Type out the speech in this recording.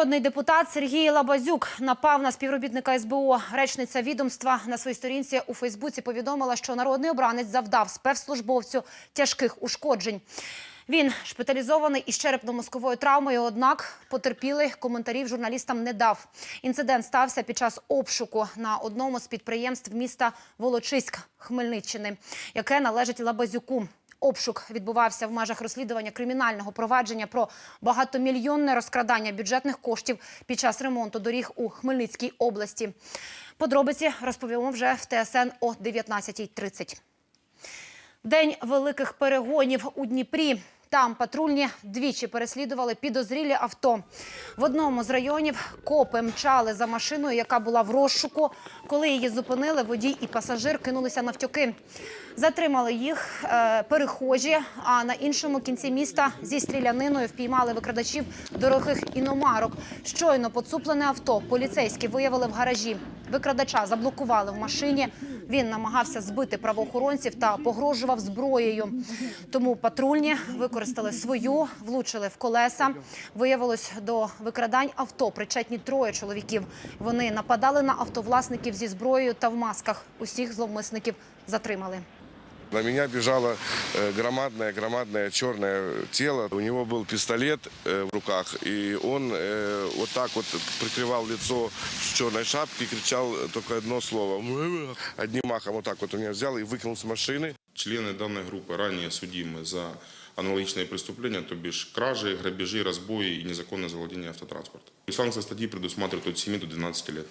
Народний депутат Сергій Лабазюк напав на співробітника СБУ. Речниця відомства на своїй сторінці у Фейсбуці повідомила, що народний обранець завдав спецслужбовцю тяжких ушкоджень. Він шпиталізований із черепно-мозковою травмою, однак потерпілий коментарів журналістам не дав. Інцидент стався під час обшуку на одному з підприємств міста Волочиськ Хмельниччини, яке належить Лабазюку. Обшук відбувався в межах розслідування кримінального провадження про багатомільйонне розкрадання бюджетних коштів під час ремонту доріг у Хмельницькій області. Подробиці розповімо вже в ТСН о 19.30. День великих перегонів у Дніпрі. Там патрульні двічі переслідували підозрілі авто. В одному з районів копи мчали за машиною, яка була в розшуку. Коли її зупинили, водій і пасажир кинулися навтьоки. Затримали їх е, перехожі, а на іншому кінці міста зі стріляниною впіймали викрадачів дорогих іномарок. Щойно поцуплене авто поліцейські виявили в гаражі. Викрадача заблокували в машині. Він намагався збити правоохоронців та погрожував зброєю. Тому патрульні використали свою, влучили в колеса. Виявилось до викрадань авто причетні троє чоловіків. Вони нападали на автовласників зі зброєю та в масках. Усіх зловмисників затримали. На меня бежало э, громадное, громадное черное тело. У него был пистолет э, в руках, и он э, вот так вот прикрывал лицо в черной шапке и кричал только одно слово. Одним махом вот так вот у меня взял и выкинул с машины. Члены данной группы ранее судимы за аналогичные преступления, то бишь кражи, грабежи, разбои и незаконное завладение автотранспортом. И санкции статьи предусматривают от 7 до 12 лет.